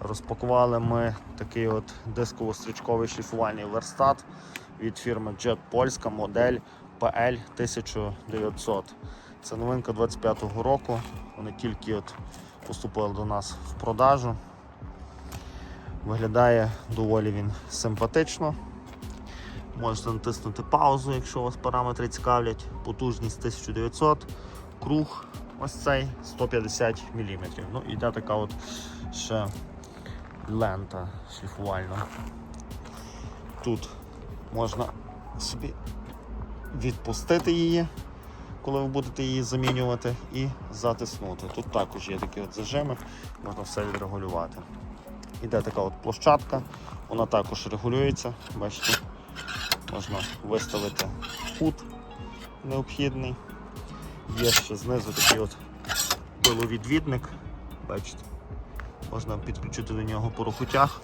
Розпакували ми такий от дисково-стрічковий шліфувальний верстат від фірми Jet Польська, модель PL 1900. Це новинка 25-го року. Вони тільки от поступили до нас в продажу. Виглядає доволі він симпатично. Можете натиснути паузу, якщо вас параметри цікавлять. Потужність 1900, круг ось цей 150 мм. Ну, іде така от ще лента шліфувальна. Тут можна собі відпустити її, коли ви будете її замінювати, і затиснути. Тут також є такі от зажими, можна все відрегулювати. Іде така от площадка, вона також регулюється, бачите, можна виставити кут необхідний. Є ще знизу такий от пиловідвідник, бачите, можна підключити до нього порохутяг.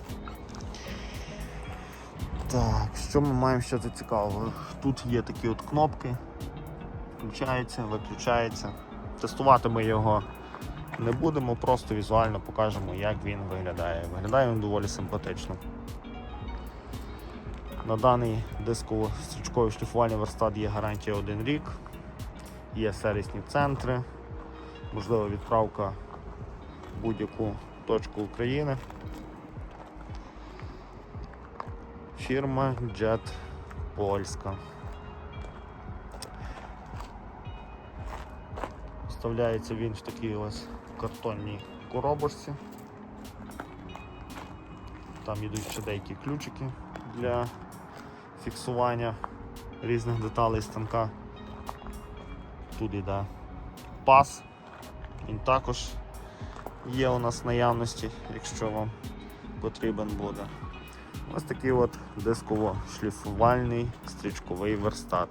Так, що ми маємо ще цікавого? Тут є такі от кнопки, включається, виключається. Тестувати ми його не будемо, просто візуально покажемо, як він виглядає. Виглядає він доволі симпатично. На даний дисково-стрічковий шліфувальний верстат є гарантія 1 рік, є сервісні центри, можлива відправка будь-яку точку України. Фірма Jet Польська. Вставляється він в такій ось картонній коробочці. Там йдуть ще деякі ключики для фіксування різних деталей станка. Тут йде пас, він також є у нас наявності, якщо вам потрібен буде. Ось такий от дисково-шліфувальний стрічковий верстат.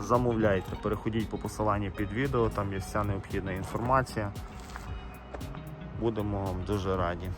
Замовляйте, переходіть по посиланню під відео, там є вся необхідна інформація. Будемо вам дуже раді.